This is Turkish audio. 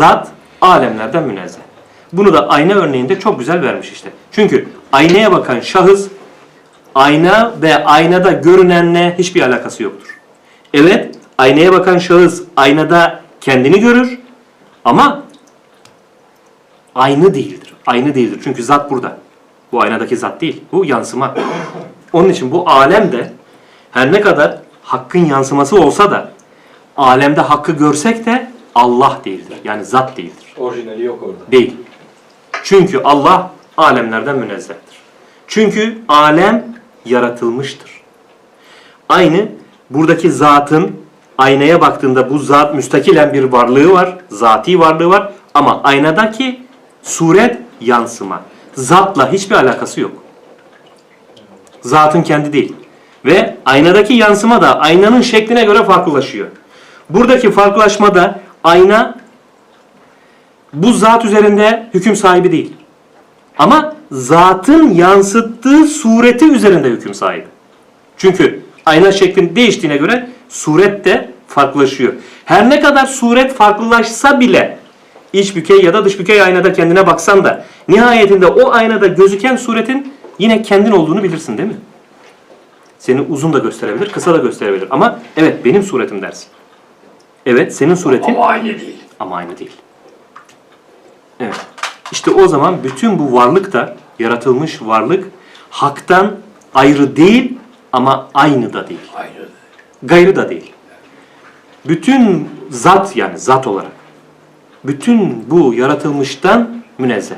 zat alemlerden münezzeh. Bunu da ayna örneğinde çok güzel vermiş işte. Çünkü aynaya bakan şahıs ayna ve aynada görünenle hiçbir alakası yoktur. Evet, aynaya bakan şahıs aynada kendini görür ama aynı değildir. Aynı değildir. Çünkü zat burada. Bu aynadaki zat değil. Bu yansıma. Onun için bu alem de her ne kadar hakkın yansıması olsa da alemde hakkı görsek de Allah değildir. Yani zat değildir. Orijinali yok orada. Değil. Çünkü Allah alemlerden münezzehtir. Çünkü alem yaratılmıştır. Aynı buradaki zatın aynaya baktığında bu zat müstakilen bir varlığı var, zati varlığı var ama aynadaki suret yansıma. Zatla hiçbir alakası yok. Zatın kendi değil. Ve aynadaki yansıma da aynanın şekline göre farklılaşıyor. Buradaki farklılaşmada ayna bu zat üzerinde hüküm sahibi değil. Ama zatın yansıttığı sureti üzerinde hüküm sahibi. Çünkü ayna şeklin değiştiğine göre suret de farklılaşıyor. Her ne kadar suret farklılaşsa bile iç bükey ya da dış bükey aynada kendine baksan da nihayetinde o aynada gözüken suretin yine kendin olduğunu bilirsin değil mi? Seni uzun da gösterebilir, kısa da gösterebilir. Ama evet benim suretim dersin. Evet senin suretin Ama aynı değil. ama aynı değil. Evet. İşte o zaman bütün bu varlık da yaratılmış varlık haktan ayrı değil ama aynı da değil. Aynı. Gayrı da değil. Bütün zat yani zat olarak bütün bu yaratılmıştan münezzeh.